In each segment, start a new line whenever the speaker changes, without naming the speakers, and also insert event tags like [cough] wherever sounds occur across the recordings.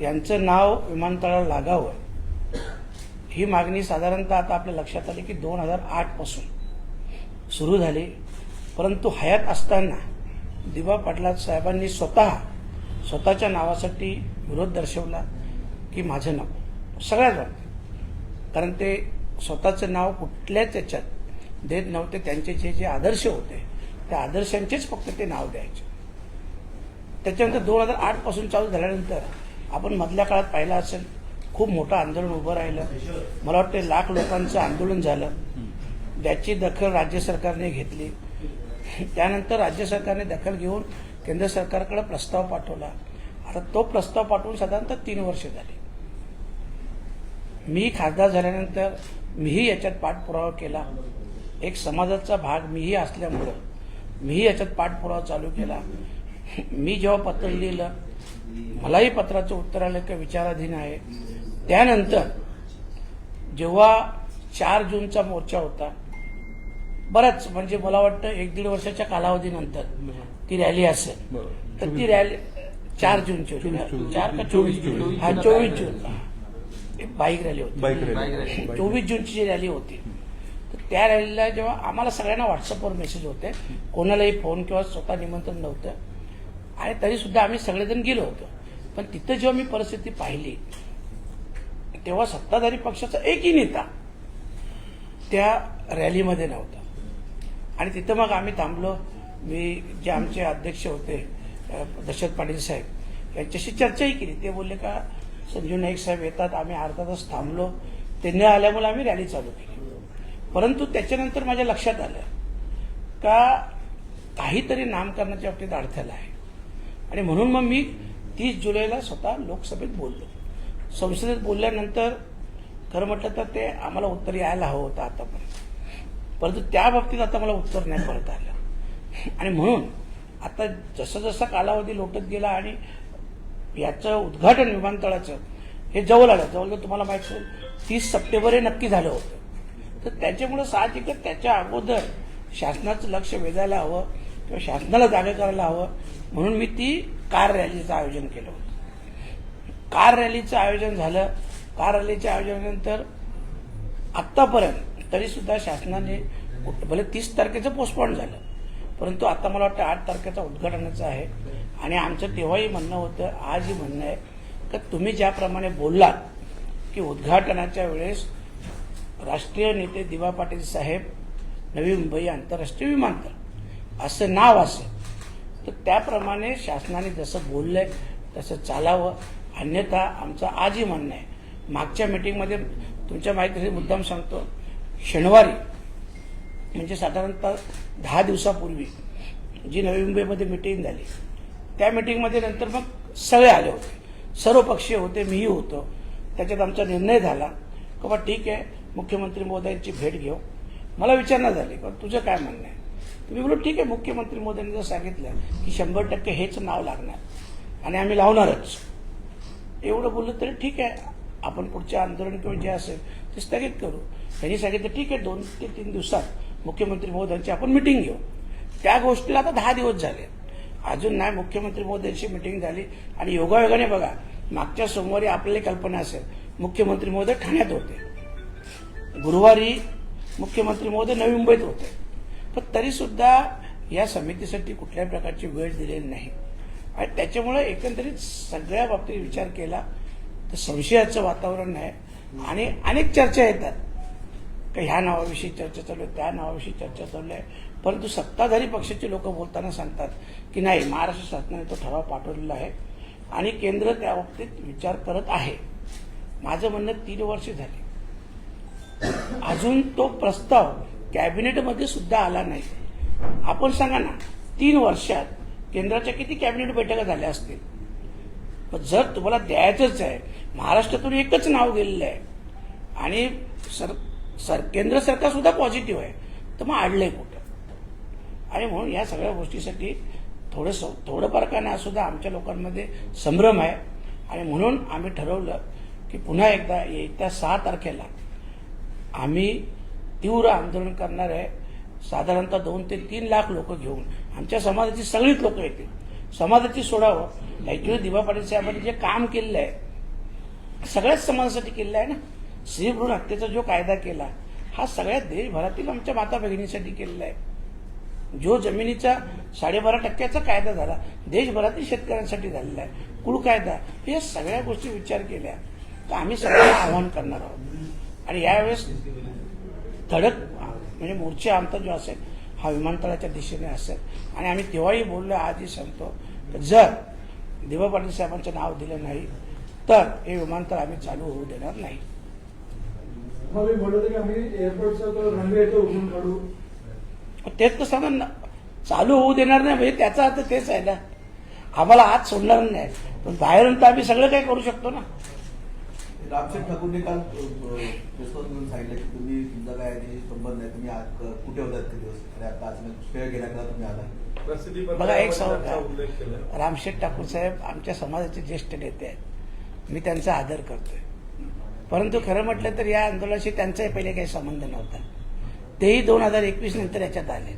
यांचं नाव विमानतळाला लागावं. ही मागणी साधारणतः आता आपल्या लक्षात आली की दोन हजार आठपासून सुरू झाली. परंतु हयात असताना दिवा पाटला साहेबांनी स्वतः स्वतःच्या नावासाठी विरोध दर्शवला की माझं नाव. सगळ्याच बाबतीत कारण ते स्वतःचं नाव कुठल्याच याच्यात देत नव्हते. त्यांचे जे जे आदर्श होते त्या आदर्शांचेच फक्त ते नाव द्यायचे. त्याच्यानंतर दोन हजार आठपासून चालू झाल्यानंतर आपण मधल्या काळात पाहिलं असेल खूप मोठं आंदोलन उभं राहिलं. मला वाटतं लाख लोकांचं आंदोलन झालं. त्याची दखल राज्य सरकारने घेतली. त्यानंतर राज्य सरकारने दखल घेऊन केंद्र सरकारकडे प्रस्ताव पाठवला. आता तो प्रस्ताव पाठवून साधारणतः तीन वर्ष झाली. मी खासदार झाल्यानंतर मीही याच्यात पाठपुरावा केला. एक समाजाचा भाग मीही असल्यामुळं मीही याच्यात पाठपुरावा चालू केला. मी जेव्हा पत्र लिहिलं मलाही पत्राचं उत्तर आलं की विचाराधीन आहे. त्यानंतर जेव्हा चार जूनचा मोर्चा होता बराच म्हणजे मला वाटतं एक दीड वर्षाच्या कालावधीनंतर ती रॅली असेल. तर ती रॅली चार जूनची होती. चार का चोवीस जून. हा चोवीस जून. एक बाईक रॅली होती.
Bike rally.
चोवीस जूनची जी रॅली होती तर त्या रॅलीला जेव्हा आम्हाला सगळ्यांना व्हॉट्सअपवर मेसेज होते. कोणालाही फोन किंवा स्वतः निमंत्रण नव्हतं. आणि तरी सुद्धा आम्ही सगळेजण गेलो होतो. पण तिथं जेव्हा मी परिस्थिती पाहिली तेव्हा सत्ताधारी पक्षाचा एकही नेता त्या रॅलीमध्ये नव्हता. आणि तिथं मग आम्ही थांबलो. मी जे आमचे अध्यक्ष होते दशरथ पाटील साहेब यांच्याशी चर्चाही केली. ते बोलले का संजू नाईक साहेब येतात आम्ही अर्धा तास थांबलो. ते न आल्यामुळे आम्ही रॅली चालू केली. परंतु त्याच्यानंतर माझ्या लक्षात आलं का काहीतरी नामकरणाच्या बाबतीत अडथळा आहे. आणि म्हणून मग मी तीस जुलैला स्वतः लोकसभेत बोललो. संसदेत बोलल्यानंतर खरं म्हटलं तर ते आम्हाला उत्तर यायला हवं होतं आता पण परंतु त्या बाबतीत आता मला उत्तर नाही परत आलं. आणि म्हणून आता जसं जसं कालावधी लोटत गेला आणि याचं उद्घाटन विमानतळाचं हे जवळ आलं जवळ तुम्हाला माहीत असेल तीस सप्टेंबर हे नक्की झालं होतं. तर त्याच्यामुळं साहजिकच त्याच्या अगोदर शासनाचं लक्ष वेधायला हवं. किंवा शासनाला जागे करायला हवं म्हणून मी ती कार रॅलीचं आयोजन केलं होतं. कार रॅलीचं आयोजन झालं. कार रॅलीच्या आयोजनानंतर आत्तापर्यंत तरीसुद्धा शासनाने भले तीस तारखेचं पोस्टपॉन झालं परंतु आता मला वाटतं आठ तारखेचा उद्घाटनाचं आहे. आणि आमचं तेव्हाही म्हणणं होतं आजही म्हणणं आहे का तुम्ही ज्याप्रमाणे बोललात की उद्घाटनाच्या वेळेस राष्ट्रीय नेते दिवा पाटील साहेब नवी मुंबई आंतरराष्ट्रीय विमानतळ असं नाव असेल. तर त्याप्रमाणे शासनाने जसं बोललंय तसं चालावं. अन्यथा आमचं आजही म्हणणं आहे. मागच्या मिटिंगमध्ये तुमच्या माहितीसाठी मुद्दाम सांगतो. शनिवारी म्हणजे साधारणतः दहा दिवसापूर्वी जी नवी मुंबईमध्ये मिटिंग झाली त्या मिटिंगमध्ये नंतर मग सगळे आले होते. सर्व पक्षीय होते मीही होतो. त्याच्यात आमचा निर्णय झाला. की बा ठीक आहे मुख्यमंत्री महोदयांची भेट घेऊ. मला विचारणा झाली पण तुझं काय म्हणणं आहे? तर मी ठीक आहे मुख्यमंत्री मोदींनी जर सांगितलं की शंभर टक्के हेच नाव लागणार आणि आम्ही लावणारच. एवढं बोललं तरी ठीक आहे आपण पुढचे आंदोलन किंवा जे असेल ते स्थगित करू. त्यांनी सांगितलं ठीक आहे दोन ते तीन दिवसात मुख्यमंत्री महोदयांची आपण मिटिंग घेऊ. त्या गोष्टीला आता दहा दिवस झाले. अजून नाही मुख्यमंत्री महोदयांची मिटिंग झाली आणि योगायोगाने बघा मागच्या सोमवारी आपल्याला कल्पना असेल मुख्यमंत्री महोदय ठाण्यात होते. गुरुवारी मुख्यमंत्री महोदय नवी मुंबईत होते. पण तरीसुद्धा या समितीसाठी कुठल्याही प्रकारची वेळ दिलेली नाही. आणि त्याच्यामुळे एकंदरीत सगळ्या बाबतीत विचार केला तर संशयाचं वातावरण आहे. आणि अनेक चर्चा येतात. का ह्या नावाविषयी चर्चा चालू आहे त्या नावाविषयी चर्चा चालू आहे. परंतु सत्ताधारी पक्षाचे लोक बोलताना सांगतात की नाही महाराष्ट्र शासनाने तो ठराव पाठवलेला आहे आणि केंद्र त्या बाबतीत विचार करत आहे. माझं म्हणणं तीन वर्ष झाली. अजून तो प्रस्ताव कॅबिनेटमध्ये सुद्धा आला नाही. आपण सांगा ना तीन वर्षात केंद्राच्या किती कॅबिनेट बैठका झाल्या असतील? पण जर तुम्हाला द्यायचंच आहे महाराष्ट्रातून एकच नाव गेलेलं आहे आणि सर सर केंद्र सरकार सुद्धा पॉझिटिव्ह आहे तर मग आडलंय कुठं? आणि म्हणून या सगळ्या गोष्टीसाठी थोडंसं थोडंफार का नाही सुद्धा आमच्या लोकांमध्ये संभ्रम आहे. आणि म्हणून आम्ही ठरवलं की पुन्हा एकदा येत्या सहा तारखेला आम्ही तीव्र आंदोलन करणार आहे. साधारणतः दोन ते तीन लाख लोक घेऊन. आमच्या समाजाची सगळीच लोक येतील. समाजाची सोडावं. ऍक्च्युली दिवा पाटील साहेबांनी जे काम केलेलं आहे सगळ्याच समाजासाठी केलेलं आहे ना? स्त्री भ्रूण हत्येचा जो कायदा केला हा सगळ्या देशभरातील आमच्या माता भगिनीसाठी केलेला आहे. जो जमिनीचा साडेबारा टक्क्याचा कायदा झाला देशभरातील शेतकऱ्यांसाठी झालेला आहे. कुळ कायदा या सगळ्या गोष्टी विचार केल्या. तर आम्ही सगळ्यांना आव्हान करणार आहोत. आणि यावेळेस धडक म्हणजे मोर्चा आमचा जो असेल हा विमानतळाच्या दिशेने असेल. आणि आम्ही तेव्हाही बोललो आजही सांगतो. की जर दिवा पाटील साहेबांचं नाव दिलं नाही तर हे विमानतळ आम्ही चालू होऊ देणार नाही. तेच तर सांगा ना चालू होऊ देणार नाही म्हणजे त्याचा अर्थ तेच आहे ना. आम्हाला आत सोडणार नाही. पण बाहेरून तर आम्ही सगळं काही करू शकतो ना.
रामशेठ ठाकूरने काल घेऊन सांगितलं की तुम्ही तुमचा काय याच्याशी संबंध नाही तुम्ही कुठे होतात ते दिवस? आणि आता गेल्याकडे तुम्ही आला?
बघा एक सांगू रामशेठ ठाकूर साहेब आमच्या समाजाचे ज्येष्ठ नेते आहेत. मी त्यांचा आदर करतोय. परंतु खरं म्हटलं तर या आंदोलनाशी त्यांचाही पहिले काही संबंध नव्हता. तेही दोन हजार एकवीस नंतर याच्यात आले.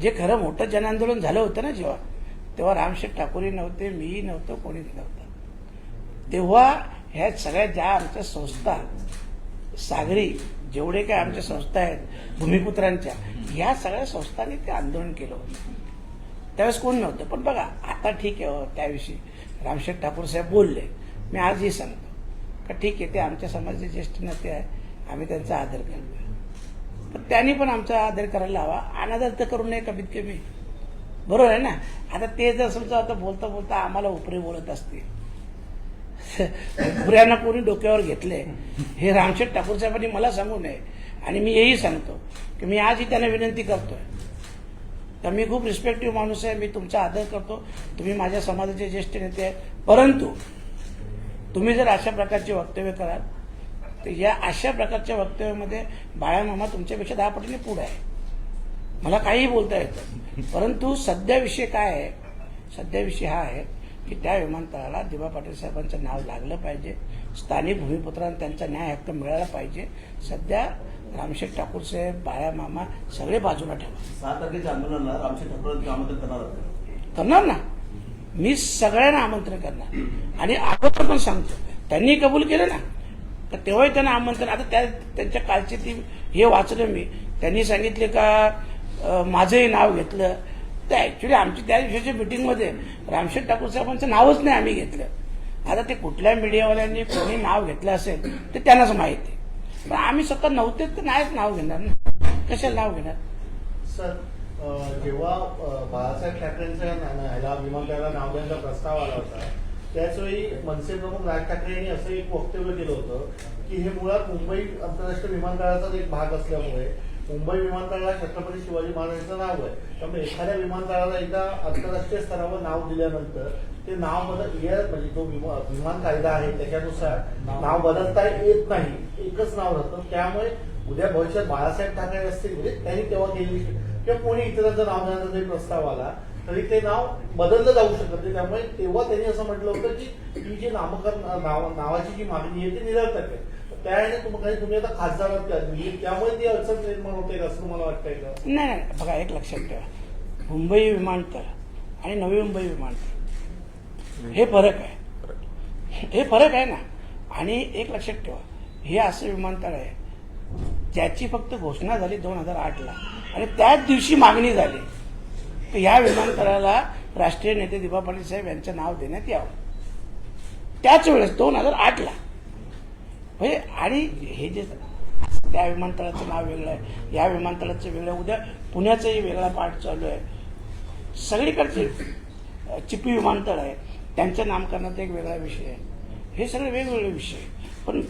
जे खरं मोठं जनआंदोलन झालं होतं ना जेव्हा तेव्हा रामशेठ ठाकूरही नव्हते मीही नव्हतो कोणीच नव्हतं. तेव्हा ह्या सगळ्या ज्या आमच्या संस्था सागरी जेवढे काय आमच्या संस्था आहेत भूमिपुत्रांच्या ह्या सगळ्या संस्थांनी ते आंदोलन केलं होतं. त्यावेळेस कोण नव्हतं पण बघा आता ठीक आहे हो, त्याविषयी. रामशेठ ठाकूर साहेब बोलले मी आजही सांगतो का ठीक आहे ते आमच्या समाजाचे ज्येष्ठ नेते आहे आम्ही त्यांचा आदर करतो पण त्यांनी पण आमचा आदर करायला हवा अनादर तर करू नये कमीत कमी. बरोबर आहे ना? आता ते जर समजा आता बोलता बोलता आम्हाला उपरे बोलत असतील [laughs] भुऱ्यांना कोणी डोक्यावर घेतले हे रामशेठ ठाकूर साहेबांनी मला सांगू नये. आणि मी हेही सांगतो की मी आजही त्यांना विनंती करतोय. तर मी खूप रिस्पेक्टिव्ह माणूस आहे मी तुमचा आदर करतो. तुम्ही माझ्या समाजाचे ज्येष्ठ नेते आहेत. परंतु तुम्ही जर अशा प्रकारचे वक्तव्य कराल तर या अशा प्रकारच्या वक्तव्यामध्ये बाळामामा तुमच्यापेक्षा दहा पटीने पुढे आहे. मला काहीही बोलता येतं परंतु सध्या विषय काय आहे? सध्या विषय हा आहे की त्या विमानतळाला दिबा पाटील साहेबांचं नाव लागलं पाहिजे. स्थानिक भूमिपुत्रांना त्यांचा न्याय हक्क मिळाला पाहिजे. सध्या रामशेठ ठाकूर साहेब बाळामामा सगळे बाजूला ठेवा.
सहा तारखेच्या आंदोलनाला रामशेठ ठाकूरांनी आमंत्रण करणार?
करणार ना? मी सगळ्यांना आमंत्रण करणार. आणि अगोदर पण सांगतो. त्यांनी कबूल केलं ना? तर तेव्हाही त्यांना आमंत्रण. आता त्या त्यांच्या कालची ती हे वाचलं मी. त्यांनी सांगितले का माझंही नाव घेतलं. तर ॲक्च्युली आमची त्या दिवशीच्या मिटिंगमध्ये रामशेठ ठाकूर साहेबांचं नावच नाही आम्ही घेतलं. आता ते कुठल्या मीडियावाल्यांनी कोणी नाव घेतलं असेल ते त्यांनाच माहिती पण आम्ही स्वतः नव्हते तर नाहीच नाव घेणार ना. कशाला नाव घेणार?
सर जेव्हा बाळासाहेब ठाकरेंचा ह्याला विमानतळाला नाव द्यायचा प्रस्ताव आला होता त्याचवेळी मनसे प्रमुख राज ठाकरे यांनी असं एक वक्तव्य केलं होतं की हे मुळात मुंबई आंतरराष्ट्रीय विमानतळाचाच एक भाग असल्यामुळे मुंबई विमानतळाला छत्रपती शिवाजी महाराजांचं नाव आहे. त्यामुळे एखाद्या विमानतळाला एकदा आंतरराष्ट्रीय स्तरावर नाव दिल्यानंतर ते नाव बदल एअर म्हणजे विमा- विमान कायदा आहे त्याच्यानुसार नाव बदलता येत नाही. एकच नाव राहतं. त्यामुळे उद्या भविष्यात बाळासाहेब ठाकरे असतील म्हणजे त्यांनी तेव्हा केलेली किंवा कोणी इतरांचं नाव घेण्याचा जरी प्रस्ताव आला तरी ते नाव बदललं जाऊ शकत नाही. त्यामुळे तेव्हा त्यांनी असं म्हटलं होतं की ही जी नामकरण नाव नावाची जी मागणी आहे ती निरर्थक आहे. त्याने तुम्ही तुम्ही आता खासदार म्हणजे त्यामुळे ती अडचण निर्माण होते असं मला वाटतंय का?
नाही नाही. नाही. बघा एक लक्षात ठेवा. मुंबई विमानतळ आणि नवी मुंबई विमानतळ हे फरक आहे. हे फरक आहे ना. आणि एक लक्षात ठेवा. हे असं विमानतळ आहे ज्याची फक्त घोषणा झाली दोन हजार आठला आणि त्याच दिवशी मागणी झाली. तर या विमानतळाला राष्ट्रीय नेते दिबा पाटील साहेब यांचं नाव देण्यात यावं. त्याच वेळेस दोन हजार आठला म्हणजे आणि हे जे त्या विमानतळाचं नाव वेगळं आहे. या विमानतळाचं वेगळं उद्या पुण्याचाही वेगळा पार्ट चालू आहे. सगळीकडचे चिपी विमानतळ आहे. त्यांच्या नामकरणाचा एक वेगळा विषय आहे. हे सगळे वेगवेगळे विषय आहे. पण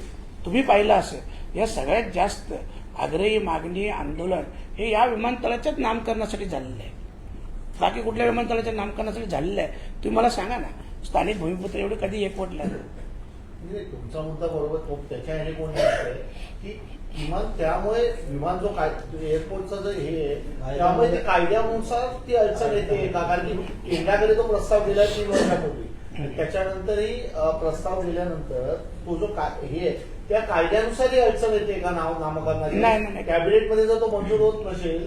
तुम्ही पाहिलं असं या सगळ्यात जास्त आग्रही मागणी आंदोलन हे या विमानतळाच्याच नामकरणासाठी झालेलं आहे. बाकी कुठल्या विमानतळाच्या नामकरणासाठी झालेलं आहे तुम्ही मला सांगा ना. स्थानिक भूमिपुत्र एवढे कधी एकवटलं?
म्हणजे तुमचा मुद्दा बरोबर खूप त्याच्या ह्याने कोण आहे की किमान त्यामुळे विमान जो काय एअरपोर्टचं जे हे आहे त्यामुळे ते कायद्यानुसार ती अडचण येते का? कारण की केंद्राकडे तो प्रस्ताव दिला तीन वर्षापूर्वी आणि त्याच्यानंतरही प्रस्ताव दिल्यानंतर तो जो काय हे आहे त्या कायद्यानुसार ही अडचण येते का नाव नामकरणाची. कॅबिनेटमध्ये जर तो मंजूर होत नसेल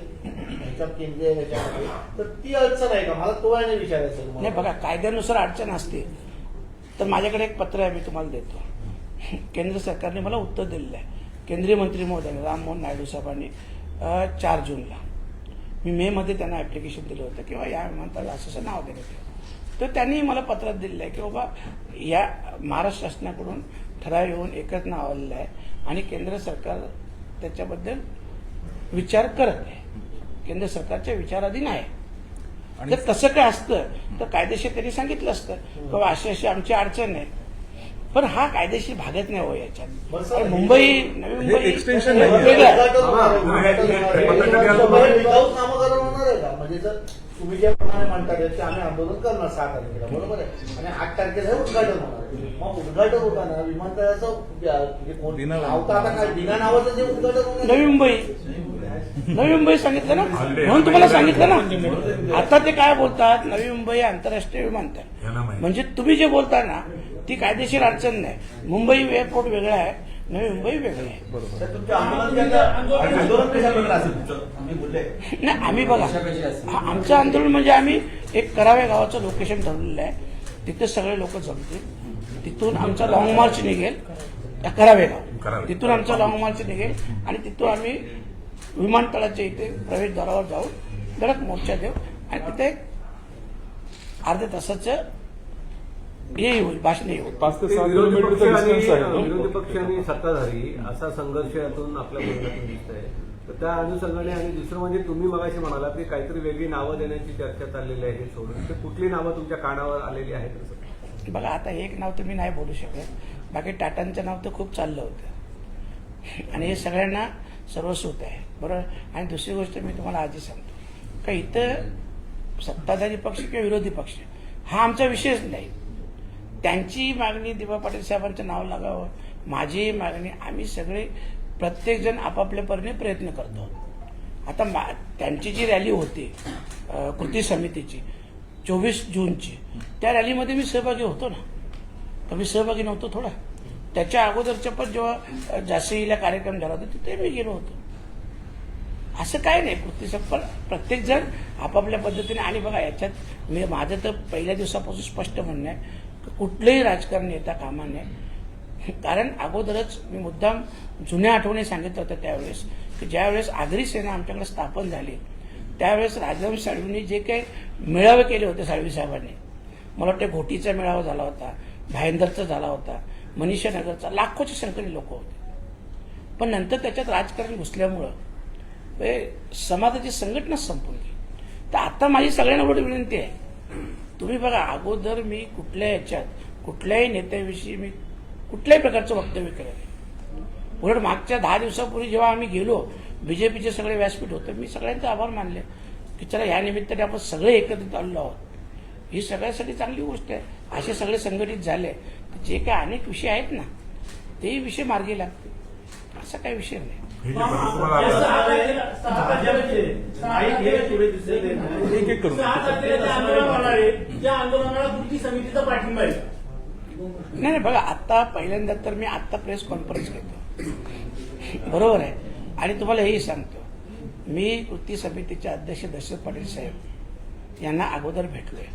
केंद्रीय ह्याच्यामध्ये तर ती अडचण आहे का? मला तो आहे विचारायचं
नाही. बघा कायद्यानुसार अडचण असते. तर माझ्याकडे एक पत्र आहे मी तुम्हाला देतो. केंद्र सरकारने मला उत्तर दिलेलं आहे. केंद्रीय मंत्री महोदयाने राममोहन नायडू साहेबांनी चार जूनला. मी मेमध्ये त्यांना ॲप्लिकेशन दिलं होतं किंवा या विमानतळाला असं असं नाव दिलं होतं. तर त्यांनी मला पत्रात दिलेलं आहे की बाबा या महाराष्ट्र शासनाकडून ठराव येऊन एकच नाव आलेलं आहे आणि केंद्र सरकार त्याच्याबद्दल विचार करत आहे. केंद्र सरकारच्या विचाराधीन आहे. जर तसं काय असतं तर कायदेशीर त्यांनी सांगितलं असतं. बाबा अशी अशी आमची अडचण आहे. पण हा कायदेशीर भागत नाही हो याच्यात. मुंबई नवी मुंबई
का? म्हणजे जर तुम्ही ज्याप्रमाणे म्हणतात की आम्ही आंदोलन करणार सहा तारखेला बरोबर आहे? आणि आठ तारखेला हे उद्घाटन होणार आहे. मग उद्घाटन होताना विमानतळाचं म्हणजे नाव तर आता काय? बिना नावाचं जे उद्घाटन होणार
नवी. मुंबई. नवी मुंबई सांगितलं ना? म्हणून तुम्हाला सांगितलं ना? आता ते काय बोलतात? नवी मुंबई आंतरराष्ट्रीय विमानतळ. म्हणजे तुम्ही जे बोलता ना ती कायदेशीर अडचण नाही. मुंबई एअरपोर्ट वेगळं आहे नवी मुंबई वेगळी आहे. नाही आम्ही बघा. हा, आमचं आंदोलन म्हणजे आम्ही एक करावे गावाचं लोकेशन ठरवलेलं आहे. तिथे सगळे लोक जमतील. तिथून आमचा लॉंग मार्च निघेल. करावे गाव. तिथून आमचा लॉंग मार्च निघेल. आणि तिथून आम्ही विमानतळाच्या इथे प्रवेशद्वारावर जाऊन धडक मोर्चा देऊ. आणि तिथे अर्ध्या तासाचं हे होईल भाषण होईल
पाच ते
ते
सहा
विरोधी पक्ष आणि सत्ताधारी असा संघर्ष यातून आपल्या बोलण्यातून दिसत आहे तर त्या अनुषंगाने आणि दुसरं म्हणजे तुम्ही मगाशी म्हणालात की काहीतरी वेगळी नावं देण्याची चर्चा चाललेली आहे हे सोडून. तर कुठली नावं तुमच्या कानावर आलेली आहेत
बघा आता एक नाव तर मी नाही बोलू शकत. बाकी टाटांचं नाव तर खूप चाललं होतं. आणि हे सगळ्यांना सर्वस्वत आहे. बरोबर? आणि दुसरी गोष्ट मी तुम्हाला आधी सांगतो. का इथं सत्ताधारी पक्ष किंवा विरोधी पक्ष हा आमचा विषयच नाही. त्यांची मागणी दिवा पाटील साहेबांचं नाव लागावं. माझी मागणी आम्ही सगळे प्रत्येकजण आपापल्या परीने प्रयत्न करतो. आता मा- त्यांची जी रॅली होती कृती समितीची चोवीस जूनची त्या रॅलीमध्ये मी सहभागी होतो ना. तर मी सहभागी नव्हतो थोडा. त्याच्या अगोदरच्या पण जेव्हा जास्तीला कार्यक्रम झाला होता तिथे मी गेलो होतो. असं काय नाही कृती पण प्रत्येक जण आपापल्या पद्धतीने आणि बघा याच्यात मी माझं तर पहिल्या दिवसापासून स्पष्ट म्हणणं आहे कुठलंही राजकारण येता कामा नये. कारण अगोदरच मी मुद्दाम जुन्या आठवणी सांगितलं होतं त्यावेळेस की ज्यावेळेस आगरी सेना आमच्याकडे स्थापन झाली त्यावेळेस राजवंश साळवींनी जे काही मेळावे केले होते साळवी साहेबांनी. मला वाटतं घोटीचा मेळावा झाला होता भायंदरचा झाला होता मनीषा नगरचा लाखोच्या संख्येने लोक होते. पण नंतर त्याच्यात राजकारण घुसल्यामुळं समाजाची संघटनाच संपून गेली. तर आता माझी सगळ्यांना एवढी विनंती आहे. तुम्ही बघा अगोदर मी कुठल्या याच्यात कुठल्याही नेत्याविषयी मी कुठल्याही प्रकारचं वक्तव्य केलं नाही. उलट मागच्या दहा दिवसापूर्वी जेव्हा आम्ही गेलो बीजेपीचे सगळे व्यासपीठ होतं मी सगळ्यांचे आभार मानले. की चला या निमित्ताने आपण सगळे एकत्रित आलेलो आहोत. ही सगळ्यासाठी चांगली गोष्ट आहे. असे सगळे संघटित झाले. जे काही अनेक विषय आहेत ना तेही विषय मार्गी लागतील. असा काही विषय नाही.
हे जे पत्र तुम्हाला आलं, एक एक करून.
त्या आंदोलनाला कृती समितीचा पाठिंबा आहे.
नाही नाही बघा आता पहिल्यांदा तर मी आत्ता प्रेस कॉन्फरन्स घेतो. बरोबर आहे. आणि तुम्हाला हेही सांगतो. मी कृती समितीचे अध्यक्ष दशरथ पाटील साहेब यांना अगोदर भेटलोय.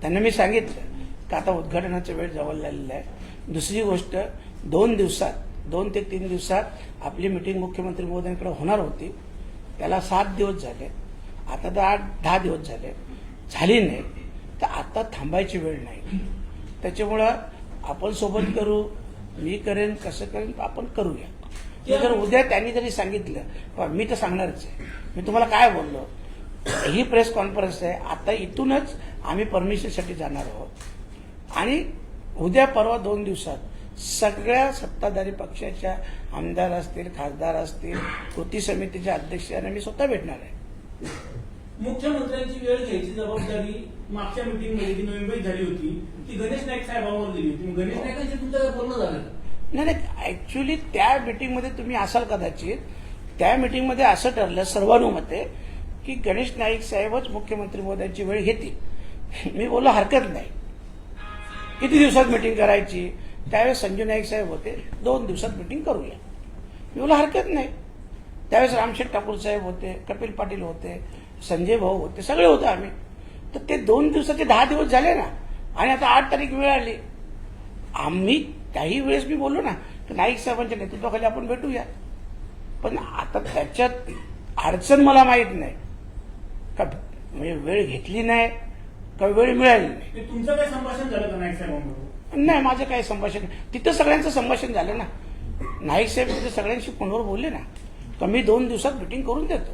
त्यांना मी सांगितलं तर आता उद्घाटनाचा वेळ जवळ झालेला आहे. दुसरी गोष्ट दोन दिवसात दोन ते तीन दिवसात आपली मिटिंग मुख्यमंत्री महोदयांकडे होणार होती. त्याला सात दिवस झाले. आता तर आठ दहा दिवस झाले. झाली नाही. तर आता थांबायची वेळ नाही. त्याच्यामुळं आपण सोबत करू मी करेन कसं करेन आपण करूया. जर उद्या त्यांनी जरी सांगितलं मी तर सांगणारच आहे. मी तुम्हाला काय बोललो? ही प्रेस कॉन्फरन्स आहे. आता इथूनच आम्ही परमिशनसाठी जाणार आहोत. आणि उद्या परवा दोन दिवसात सगळ्या सत्ताधारी पक्षाच्या आमदार असतील खासदार असतील कृती समितीच्या अध्यक्षांना मी स्वतः भेटणार आहे.
मुख्यमंत्र्यांची वेळ घ्यायची जबाबदारी मागच्या मीटिंगमध्ये जी नोव्हेंबर झाली होती ती गणेश नाईक साहेबांवर दिली होती. गणेश नाईकांशी तुमचं काय बोलणं झालं?
नाही नाही ऍक्च्युली त्या मीटिंगमध्ये तुम्ही असाल कदाचित. त्या मीटिंगमध्ये असं ठरलं सर्वानुमते की गणेश नाईक साहेबच मुख्यमंत्री मोदयांची वेळ घेतील. मी बोललो हरकत नाही. किती दिवसात मीटिंग करायची? त्यावेळेस संजय नाईक साहेब होते. दोन दिवसात मीटिंग करूया. मी हरकत नाही. त्यावेळेस रामशेठ ठाकूर साहेब होते कपिल पाटील होते संजय भाऊ होते सगळे होते आम्ही. तर ते दोन दिवसाचे दहा दिवस झाले ना आणि आता आठ तारीख वेळ आली. आम्ही काही वेळेस मी बोललो ना की नाईक साहेबांच्या नेतृत्वाखाली आपण भेटूया. पण आता त्याच्यात अडचण मला माहीत नाही. का म्हणजे वेळ घेतली नाही. का वेळ मिळाली नाही.
ते तुमचं काय संभाषण झालं का नाईक साहेबांबरोबर?
नाही माझं काही संभाषण तिथं सगळ्यांचं संभाषण झालं ना. नाईक साहेब तिथे सगळ्यांशी फोनवर बोलले ना. तर मी दोन दिवसात मिटिंग करून देतो.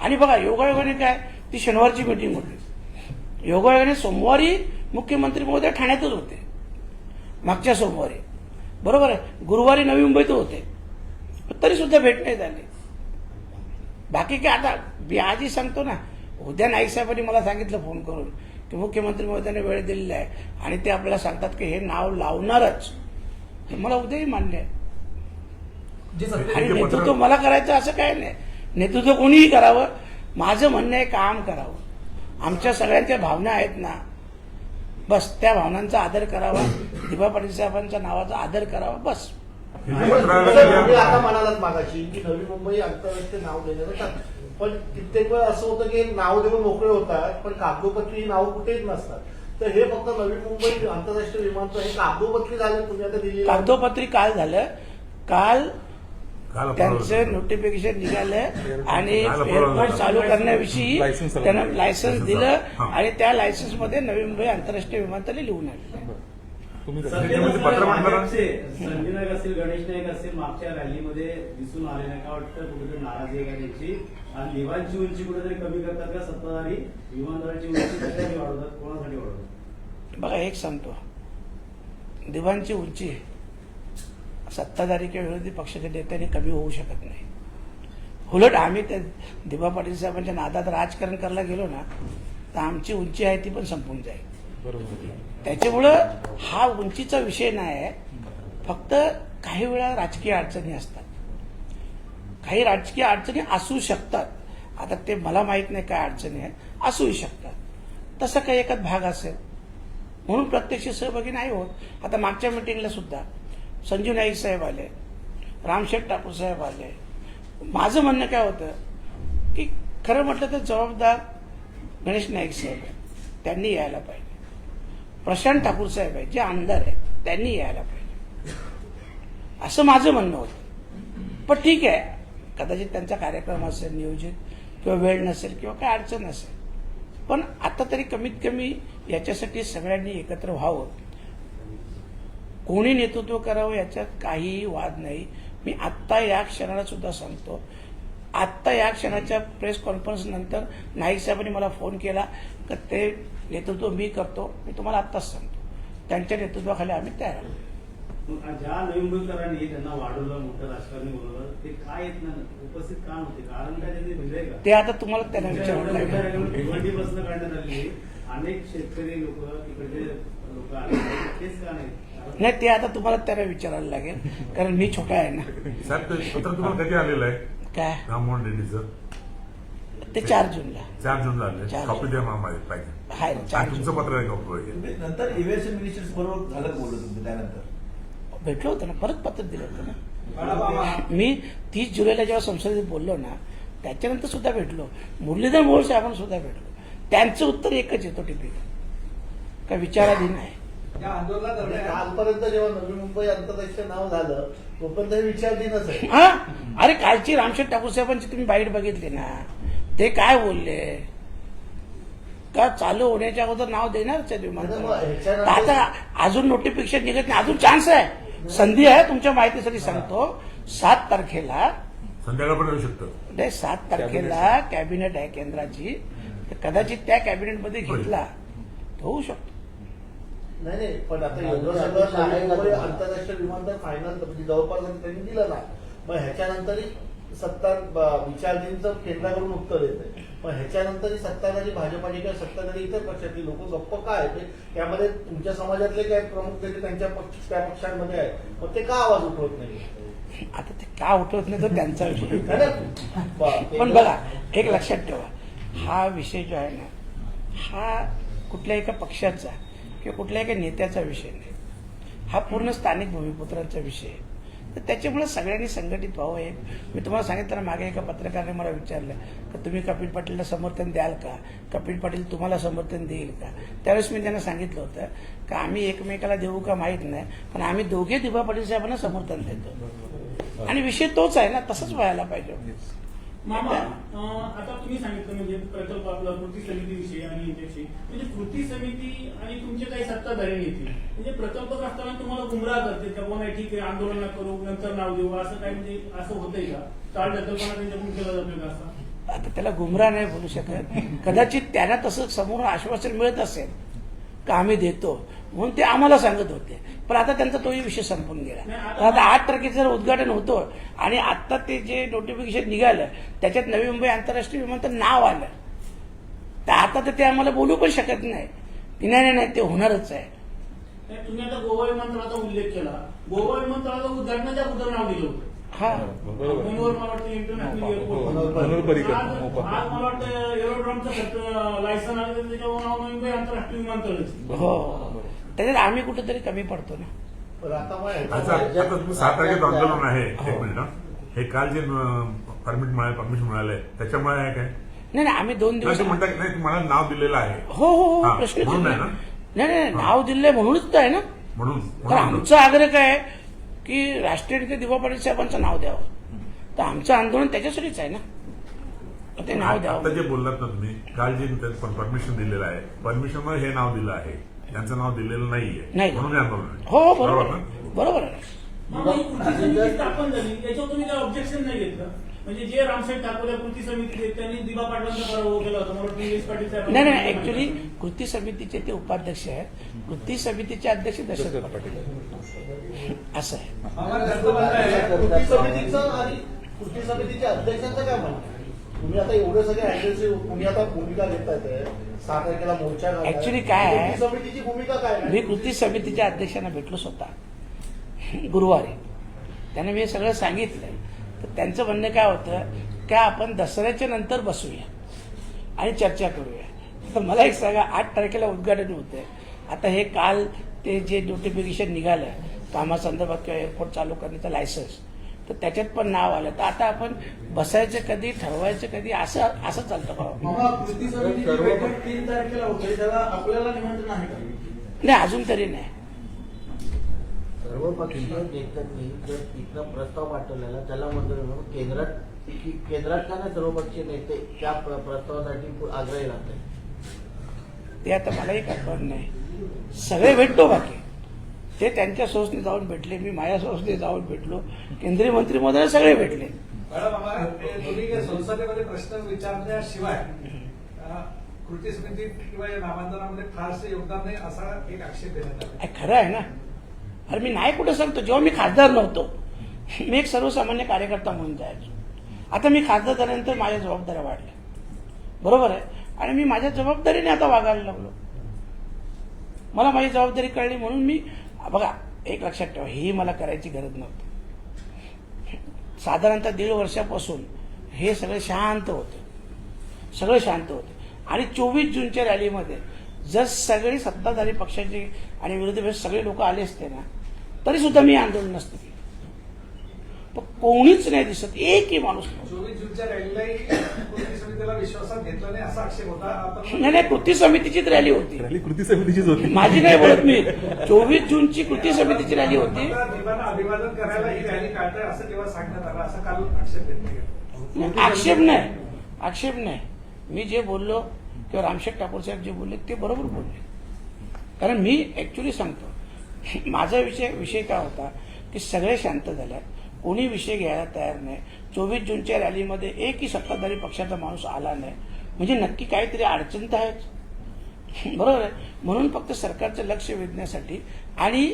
आणि बघा योगायोगाने काय? ती शनिवारची मिटिंग होती. योगायोगाने सोमवारी मुख्यमंत्री महोदय ठाण्यातच होते. मागच्या सोमवारी. बरोबर आहे? गुरुवारी नवी मुंबईत होते. तरी सुद्धा भेट नाही झाली. बाकी काय आता मी आधी सांगतो ना उद्या नाईक साहेबांनी मला सांगितलं फोन करून. की मुख्यमंत्री महोदयाने वेळ दिलेला आहे. आणि ते आपल्याला सांगतात की हे नाव लावणारच. तर मला उद्याही मान्य आहे. आणि नेतृत्व मला करायचं असं काय नाही. नेतृत्व कोणीही करावं. माझं म्हणणं आहे काम करावं. आमच्या सगळ्यांच्या भावना आहेत ना. बस त्या भावनांचा आदर करावा. दिबा पाटील साहेबांच्या नावाचा आदर करावा. बस.
आता म्हणालात मागाशी की नवी मुंबई आंतरराष्ट्रीय नाव देण्याचं. पण कित्येक वेळ असं होतं की नाव देऊन मोकळे होतात पण कागदोपत्री नाव कुठेच नसतात. तर हे फक्त नवी मुंबई आंतरराष्ट्रीय विमानतळ हे कागदोपत्री झालं तुम्ही आता दिल्ली
कागदोपत्री काल झालं. काल
काल
त्यांचं नोटिफिकेशन निघालं आणि एअरपोर्ट. चालू करण्याविषयी. त्यानं लायसन्स दिलं
हा.
आणि त्या लायसन्समध्ये नवी मुंबई आंतरराष्ट्रीय विमानतळ लिहून आले.
तुम्ही
म्हणजे
पत्र मांडणार
संजय नाईक असेल गणेश नाईक असेल मागच्या रॅलीमध्ये दिसून आले नाही. का वाटतं? कुठेतरी नाराजी आहे का त्यांची? आणि दिवाणची उंची कुठेतरी कमी करतात का? सत्ताधारी विमानतळाची उंची कशासाठी वाढवतात? कोणासाठी वाढवतात?
बघा एक सांगतो. दिवाणची उंची सत्ताधारी किंवा विरोधी पक्षाच्या नेत्याने कमी होऊ शकत नाही. उलट आम्ही त्या दिबा पाटील साहेबांच्या नादात राजकारण करायला गेलो ना तर आमची उंची आहे ती पण संपून जाईल. त्याच्यामुळं हा उंचीचा विषय नाही आहे. फक्त काही वेळा राजकीय अडचणी असतात. काही राजकीय अडचणी असू शकतात. आता ते मला माहीत नाही काय अडचणी आहेत. असूही शकतात. तसं काही एकाच भाग असेल. म्हणून प्रत्यक्ष सहभागी नाही होत. आता मागच्या मिटिंगला सुद्धा संजू नाईक साहेब आले रामशेठ ठाकूर साहेब आले. माझं म्हणणं काय होतं की खरं म्हटलं तर जबाबदार गणेश नाईक साहेब त्यांनी यायला पाहिजे. प्रशांत ठाकूर साहेब आहेत जे आमदार आहेत त्यांनी यायला पाहिजे. असं माझं म्हणणं होतं. पण ठीक आहे कदाचित त्यांचा कार्यक्रम असेल नियोजित किंवा वेळ नसेल किंवा काय अडचण असेल. पण आता तरी कमीत कमी याच्यासाठी सगळ्यांनी एकत्र व्हावं. कोणी नेतृत्व करावं याच्यात काहीही वाद नाही. मी आत्ता या क्षणाला सुद्धा सांगतो. आत्ता या क्षणाच्या प्रेस कॉन्फरन्स नंतर नाईक साहेबांनी मला फोन केला की ते नेतृत्व मी करतो मी तुम्हाला आत्ताच सांगतो. त्यांच्या नेतृत्वाखाली आम्ही तयार आहोत.
मग ज्या नवी मुंबईकरांनी त्यांना वाढवलं मोठं राजकारणी बोलवलं ते काय येत नाही? उपस्थित का नव्हते? कारण काय त्यांनी का?
ते आता तुम्हाला त्यांना लागेल.
भिवंडी बसणं काढण्यात आली अनेक शेतकरी लोक तिकडचे लोक आले. तेच का नाही?
नाही ते आता तुम्हाला त्यांना विचारायला लागेल. कारण मी छोटा आहे ना.
साहेब पत्र तुम्हाला कधी आलेलं आहे?
काय?
राममोहन रेड्डीचं.
ते चार जूनला.
चार जूनला आले
चार
कॉपी
जून.
द्या मला पाहिजे.
आहे ना, चार
आणि तुमचं
जून
पत्र आहे कॉपी
तुम्ही नंतर इव्हेशन मिनिस्टर्स बरोबर झालं बोललं तुम्ही त्यानंतर.
भेटलो होतो ना परत पत्र दिलं होतं ना. मी तीस जुलैला जेव्हा संसदेत बोललो ना त्याच्यानंतर सुद्धा भेटलो. मुरलीधर मोहोळ साहेबांना सुद्धा भेटलो. त्यांचं उत्तर एकच येतो टिपिक का विचाराधीन आहे.
या आंदोलनादरम्यान
म्हणजे कालपर्यंत जेव्हा नवी मुंबई आंतरराष्ट्रीय नाव झालं तोपर्यंत हे विचारधीनच आहे.
हा? अरे कालची रामशेठ ठाकूर साहेबांची तुम्ही बाईट बघितली ना. ते काय बोलले? का चालू होण्याच्या अगोदर नाव देणारच आहे
मग
विमानतळ
ह्याच्यानंतर-
आता अजून नोटिफिकेशन निघत नाही. अजून चान्स आहे. संधी आहे तुमच्या माहितीसाठी सांगतो. सात तारखेला
संध्याकाळपर्यंत येऊ शकतं.
नाही सात तारखेला कॅबिनेट आहे केंद्राची. तर कदाचित त्या कॅबिनेटमध्ये घेतला तर होऊ शकतो.
नाही नाही पण आता आंतरराष्ट्रीय विमानतळ फायनल म्हणजे जवळपास त्यांनी दिलं ना. मग ह्याच्यानंतरही सत्ता विचारधीनचं केंद्राकडून उत्तर येते पण ह्याच्यानंतरही सत्ताधारी भाजपाची किंवा सत्ताधारी इतर पक्षातली लोक गप्प काय ते त्यामध्ये तुमच्या समाजातले काय प्रमुख नेते त्यांच्या पक्ष त्या पक्षांमध्ये आहेत. मग ते का आवाज उठवत नाही
आता ते का उठवत नाही तो त्यांचा विषय. पण बघा एक लक्षात ठेवा. हा विषय जो आहे ना हा कुठल्या एका पक्षाचा किंवा कुठल्या एका नेत्याचा विषय नाही. हा पूर्ण स्थानिक भूमिपुत्रांचा विषय आहे. तर त्याच्यामुळे सगळ्यांनी संघटित व्हावं हे. मी तुम्हाला सांगितलं मागे एका पत्रकाराने मला विचारलं तर तुम्ही कपिल पाटीलला समर्थन द्याल का? कपिल पाटील तुम्हाला समर्थन देईल का? त्यावेळेस मी त्यांना सांगितलं होतं का आम्ही एकमेकाला देऊ का माहीत नाही पण आम्ही दोघे दिबा पाटील साहेबांना समर्थन देतो. आणि विषय तोच आहे ना तसंच व्हायला पाहिजे.
मामा आता तुम्ही सांगितलं म्हणजे प्रकल्प आपला कृती समितीविषयी आणि यांच्याविषयी. म्हणजे कृती समिती आणि तुमचे काही सत्ताधारी नेते म्हणजे प्रकल्प असताना तुम्हाला गुमराह करते का? नाही ठीक आहे आंदोलन करू नंतर नाव देऊ असं काही म्हणजे असं होतंय का? चाल ढकलपणा त्यांच्याकडून केला जातोय का असा?
आता त्याला गुमराह नाही बोलू शकत. कदाचित त्यांना तसं समोर आश्वासन मिळत असेल का आम्ही देतो? म्हणून ते आम्हाला सांगत होते. पण आता त्यांचा तोही विषय संपून गेला. तर आता आठ तारखेचं जर उद्घाटन होतं आणि आता ते जे नोटिफिकेशन निघालं त्याच्यात नवी मुंबई आंतरराष्ट्रीय विमानतळ नाव आलं. तर आता तर ते आम्हाला बोलू पण शकत नाही. की नाही नाही, नाही ते होणारच आहे.
तुम्ही आता गोवा विमानतळाचा उल्लेख केला. गोवा विमानतळाचं उद्घाटनाच्या अगोदर नाव दिलं होतं.
हा.
मला वाटतं इंटरनॅशनल एअरपोर्ट
मनोहर
पर्रिकर.
आज आज मला वाटतं एरोड्रॉमचं लायसन आलं त्याच्यावर नाव काही आंतरराष्ट्रीय विमानतळ
हो. त्याच्यात आम्ही कुठेतरी कमी पडतो ना.
आता
आता तुम्ही सात तारखेचं आंदोलन आहे. एक मिनिट हं. हे काल जे परमिट मिळाले परमिशन मिळालंय त्याच्यामुळे आहे काय?
नाही नाही आम्ही दोन
नाही
दिवस
ते म्हणता की नाही तुम्हाला नाव दिलेलं आहे.
हो हो हो
हा,
प्रश्न
म्हणून आहे ना?
नाही नाही नाव दिलंय म्हणूनच तर आहे ना.
म्हणून
तर
म्हणून.
आमचा आग्रह काय आहे? की राष्ट्रीय नेते दिवा पाटील साहेबांचं नाव द्यावं. तर आमचं आंदोलन त्याच्यासाठीच आहे ना. तर ते नाव
आता
द्यावं.
जे बोललात ना तुम्ही काल जे परमिशन दिलेलं आहे परमिशन हे नाव दिलं आहे. त्यांचं नाव दिलेलं नाहीये.
नाही.
म्हणून हे आंदोलन आहे.
हो हो बरोबर.
ना?
आहे. बरोबर आहे.
ही कृती समिती स्थापन झाली. त्याच्यावर तुम्ही काही ऑब्जेक्शन नाही घेतलं? म्हणजे जे रामसाहेब ठाकरे कृती समिती त्यांनी दिबा पाटलांचा पराभव केला होता. मला वाटतं निलेश पाटील साहेब
नाही नाही ऍक्च्युली कृती समितीचे ते उपाध्यक्ष आहेत. कृती समितीचे अध्यक्ष दशरथ पाटील. असं आहे,
कृती समितीचं आणि कृती समितीच्या अध्यक्षांचं काय म्हणणं आहे? तुम्ही आता एवढे सगळे अग्रेसिव्ह तुम्ही आता भूमिका तारखेला मोर्चा.
Actually काय आहे?
समितीची भूमिका काय
मी कृती समितीच्या अध्यक्षांना भेटलो स्वतः. गुरुवारी. त्याने मी हे सगळं सांगितलंय. तर त्यांचं म्हणणं काय होतं? की आपण दसऱ्याच्या नंतर बसूया आणि चर्चा करूया. तर मला एक सांगा आठ तारखेला उद्घाटन होतंय. आता हे काल ते जे नोटिफिकेशन निघालं कामासंदर्भात किंवा एअरपोर्ट चालू करण्याचं लायसन्स तर त्याच्यात पण नाव आलं. तर आता आपण बसायचं कधी ठरवायचं कधी असं असं चालतं का? नाही अजून तरी नाही.
सर्व पक्षीय नेत्यांनी जर तिथनं प्रस्ताव पाठवलेला त्याला मंजुरी म्हणून केंद्रात की केंद्रात का नाही सर्व पक्षीय नेते त्या प्र- प्रस्तावासाठी आग्रही राहत
ते आता मलाही कल्पना नाही. सगळे भेटतो बाकी. ते त्यांच्या संस्थेत जाऊन भेटले मी माझ्या संस्थेत जाऊन भेटलो केंद्रीय मंत्री महोदय सगळे भेटले.
संसदेमध्ये प्रश्न विचारल्याशिवाय कृती समितीत किंवा या नामांतरामध्ये फारसे योगदान नाही असा एक आक्षेप देण्यात
खरं आहे ना. अरे मी नाही कुठं सांगतो. जेव्हा मी खासदार नव्हतो मी एक सर्वसामान्य कार्यकर्ता म्हणून जायचो आता मी खासदार झाल्यानंतर माझ्या जबाबदाऱ्या वाढल्या. बरोबर आहे? आणि मी माझ्या जबाबदारीने आता वागायला लागलो. मला माझी जबाबदारी कळली म्हणून मी बघा एक लक्षात ठेवा ही मला करायची गरज नव्हती. साधारणतः दीड वर्षापासून हे सगळे शांत होते. सगळे शांत होते. आणि चोवीस जूनच्या रॅलीमध्ये जर सगळी सत्ताधारी पक्षाचे आणि विरोधी पक्ष सगळे लोक आले असते ना तरी सुद्धा मी आंदोलन नसते पण कोणीच नाही दिसत. एकही माणूस
नाही.
नाही नाही कृती समितीचीच रॅली होती.
रॅली कृती समितीचीच होती.
माझी नाही बोलत मी. चोवीस जूनची कृती समितीची रॅली होती.
आता दिवाना अभिवादन करायला ही रॅली काढताय असं तेव्हा सांगण्यात आलं. असं काल आक्षेप घेतला गेला
नाही, आक्षेप नाही. आक्षेप नाही. मी जे बोललो किंवा रामशेठ ठाकूर साहेब जे बोलले ते बरोबर बोलले. कारण मी ऍक्च्युली सांगतो. माझा विषय विषय काय होता की सगळे शांत झाल्यात. कोणी विषय घ्यायला तयार नाही. चोवीस जूनच्या रॅलीमध्ये एकही सत्ताधारी पक्षाचा माणूस आला नाही. म्हणजे नक्की काहीतरी अडचण तर आहेच. बरोबर आहे? म्हणून फक्त सरकारचं लक्ष वेधण्यासाठी आणि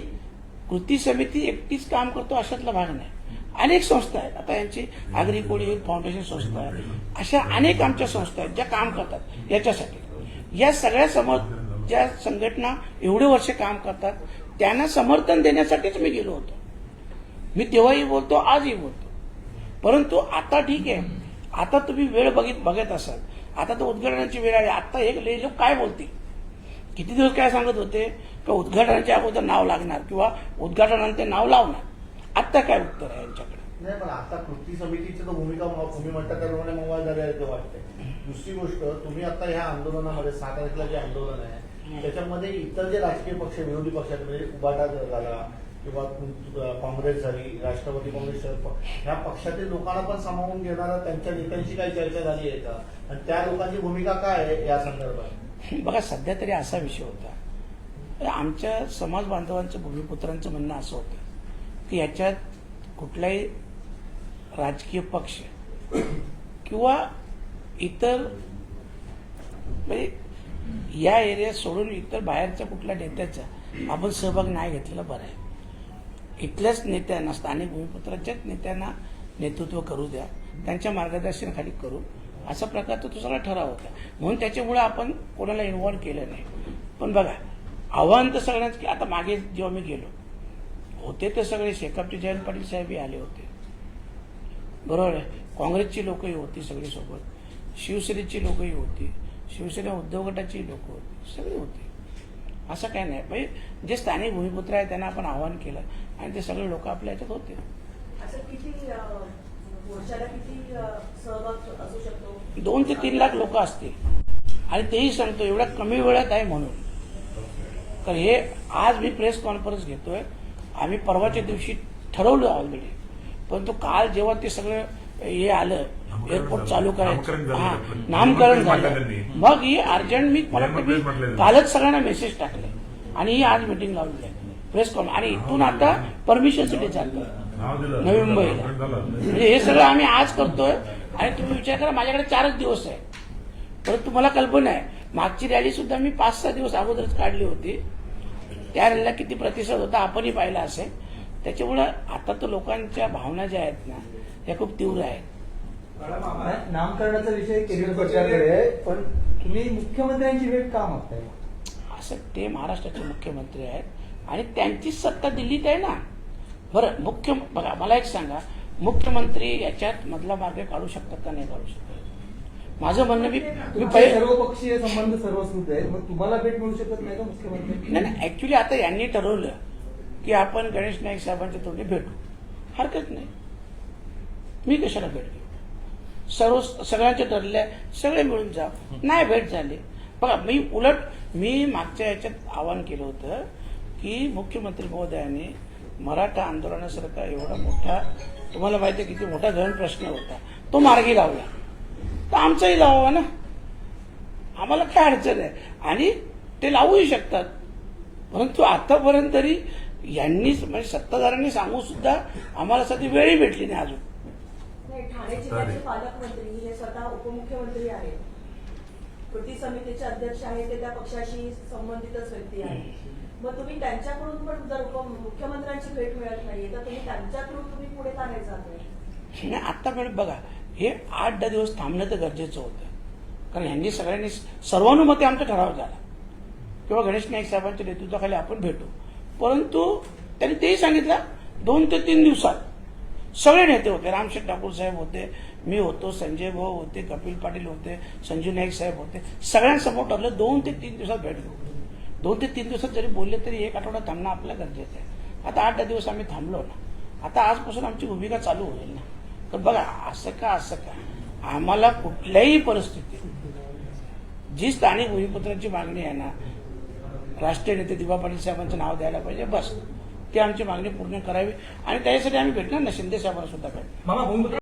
कृती समिती एकटीच काम करतो अशातला भाग नाही. अनेक संस्था आहेत. आता यांची आगरी कोळी युथ फाउंडेशन संस्था आहे अशा अनेक आमच्या संस्था आहेत ज्या काम करतात याच्यासाठी. या सगळ्या समोर ज्या संघटना एवढे वर्ष काम करतात त्यांना समर्थन देण्यासाठीच मी गेलो होतो. मी तेव्हाही बोलतो आजही बोलतो. परंतु आता ठीक आहे. आता तुम्ही वेळ बघित बघत असाल. आता तर उद्घाटनाची वेळ आहे. आता हे लोक काय बोलतील किती दिवस काय सांगत होते? का उद्घाटनाच्या अगोदर नाव लागणार किंवा उद्घाटनानंतर नाव लावणार? आत्ता काय उत्तर आहे यांच्याकडे?
नाही पण आता कृती समितीची तर भूमिका तुम्ही म्हणता त्याप्रमाणे मवाळ झाली वाटते दुसरी गोष्ट तुम्ही आता ह्या आंदोलनामध्ये सात तारखेला जे आंदोलन आहे त्याच्यामध्ये इतर जे राजकीय पक्ष विरोधी पक्ष आहेत म्हणजे उबाटा झाला किंवा काँग्रेस झाली राष्ट्रवादी काँग्रेस ह्या पक्षातील लोकांना पण सामावून घेणारा त्यांच्या नेत्यांची काही चर्चा झाली आहे का? आणि त्या लोकांची भूमिका काय आहे या संदर्भात? [laughs]
बघा सध्या तरी असा विषय होता. आमच्या समाज बांधवांचं भूमिपुत्रांचं म्हणणं असं होतं की याच्यात कुठलाही राजकीय पक्ष किंवा इतर म्हणजे या एरिया सोडून इतर बाहेरच्या कुठल्या नेत्याचा आपण सहभाग नाही घेतलेला बरं आहे. इथल्याच नेत्यांना स्थानिक भूमिपुत्राच्याच नेत्यांना नेतृत्व करू द्या. त्यांच्या मार्गदर्शनाखाली करू. असा प्रकारचा तो सगळा ठराव होता. म्हणून त्याच्यामुळे आपण कोणाला इन्व्हॉल्व केलं नाही. पण बघा आव्हान तर सगळ्यांच की आता मागे जेव्हा मी गेलो होते ते सगळे शेकापचे जयंत पाटील साहेबही आले होते. बरोबर आहे? काँग्रेसची लोकही होती सगळी सोबत शिवसेनेची लोकही होती. शिवसेना उद्धव गटाची लोक होती. सगळी होती. असं काय नाही. म्हणजे जे स्थानिक भूमिपुत्र आहे त्यांना आपण आवाहन केलं आणि ते सगळे लोक आपल्या याच्यात होते. दोन ते तीन लाख लोक असतील. आणि तेही सांगतो एवढ्या कमी वेळात आहे म्हणून. तर हे आज मी प्रेस कॉन्फरन्स घेतोय. आम्ही परवाच्या दिवशी ठरवलं ऑलरेडी परंतु काल जेव्हा ते सगळं हे आलं एअरपोर्ट चालू करायचं. हा. नामकरण झालं. मग ही अर्जंट मी मला. कालच सगळ्यांना मेसेज टाकले. आणि ही आज मिटिंग लावलेली आहे. प्रेस कॉन्फरन्स आणि इथून आता परमिशनसाठी चालतं
नाव
मुंबईला. म्हणजे हे सगळं आम्ही आज करतोय. आणि तुम्ही विचार करा माझ्याकडे चारच दिवस आहे. परंतु मला कल्पना आहे. मागची रॅली सुद्धा मी पाच सहा दिवस अगोदरच काढली होती. त्या रॅलीला किती प्रतिसाद होता आपणही पाहिला असेल. त्याच्यामुळं आता तर लोकांच्या भावना ज्या आहेत ना त्या खूप तीव्र आहेत.
नामकरणाचा विषय केंद्र सरकारकडे आहे पण तुम्ही मुख्यमंत्र्यांची भेट का मागताय?
असं ते महाराष्ट्राचे मुख्यमंत्री आहेत आणि त्यांचीच सत्ता दिल्लीत आहे ना. बरं मुख्य बघा मला एक सांगा मुख्यमंत्री याच्यात मधला मार्ग काढू शकतात का नाही काढू शकतात माझं म्हणणं मी मी
तुमचे
पहिले
सर्व पक्षीय संबंध सर्वस्कृत आहेत मग तुम्हाला भेट मिळू शकत नाही का मुख्यमंत्री?
नाही नाही ऍक्च्युली आता यांनी ठरवलं की आपण गणेश नाईक साहेबांच्या तोंडी भेटू. हरकत नाही. मी कशाला भेट घेऊ सर्व सगळ्यांचे ठरले सगळे मिळून जा. नाही भेट झाली. बघा मी उलट मी मागच्या याच्यात आवाहन केलं होतं की मुख्यमंत्री महोदयाने मराठा आंदोलनासारखा एवढा मोठा तुम्हाला माहिती आहे किती मोठा धरण प्रश्न होता. तो मार्गी लावला. तर आमचाही लावावा ना. आम्हाला काय अडचण आहे? आणि ते लावूही शकतात. परंतु आतापर्यंत तरी यांनीच म्हणजे सत्ताधाऱ्यांनी सांगू सुद्धा आम्हाला सध्या वेळही भेटली नाही अजून.
ठाणे जिल्ह्याचे पालकमंत्री हे स्वतः उपमुख्यमंत्री आहेत. कृती समितीचे अध्यक्ष आहेत ते त्या पक्षाशी संबंधितच व्यक्ती आहेत. मग तुम्ही त्यांच्याकडून पण जर मुख्यमंत्र्यांची भेट मिळत नाहीये तर तुम्ही त्यांच्या थ्रू तुम्ही पुढे का नाही जात आहे?
नाही आतापर्यंत बघा हे आठ दहा दिवस थांबणं तर गरजेचं होतं. कारण ह्यांनी सगळ्यांनी सर्वानुमते आमचा ठराव झाला. किंवा गणेश नाईक साहेबांच्या नेतृत्वाखाली आपण भेटू. परंतु त्यांनी तेही सांगितलं दोन ते तीन दिवसात सगळे नेते होते. रामशेठ ठाकूर साहेब होते मी होतो संजय भाऊ होते कपिल पाटील होते संजू नाईक साहेब होते. सगळ्यांसमोर ठरलं दोन ते तीन दिवसात भेट घेऊ दोन ते तीन दिवसात जरी बोलले तरी एक आठवडा थांबणं आपल्या गरजेचं आहे. आता आठ दहा दिवस आम्ही थांबलो ना. आता आजपासून आमची भूमिका चालू होईल ना. तर बघा असं का असं का. आम्हाला कुठल्याही परिस्थितीत जी स्थानिक भूमिपुत्रांची मागणी आहे ना राष्ट्रीय नेते दिवा पाटील साहेबांचं नाव द्यायला पाहिजे बस. ती आमची मागणी पूर्ण करावी आणि त्याच्यासाठी आम्ही भेटणार ना शिंदे साहेबांना सुद्धा भेटणार.
मामा भूमिपुत्र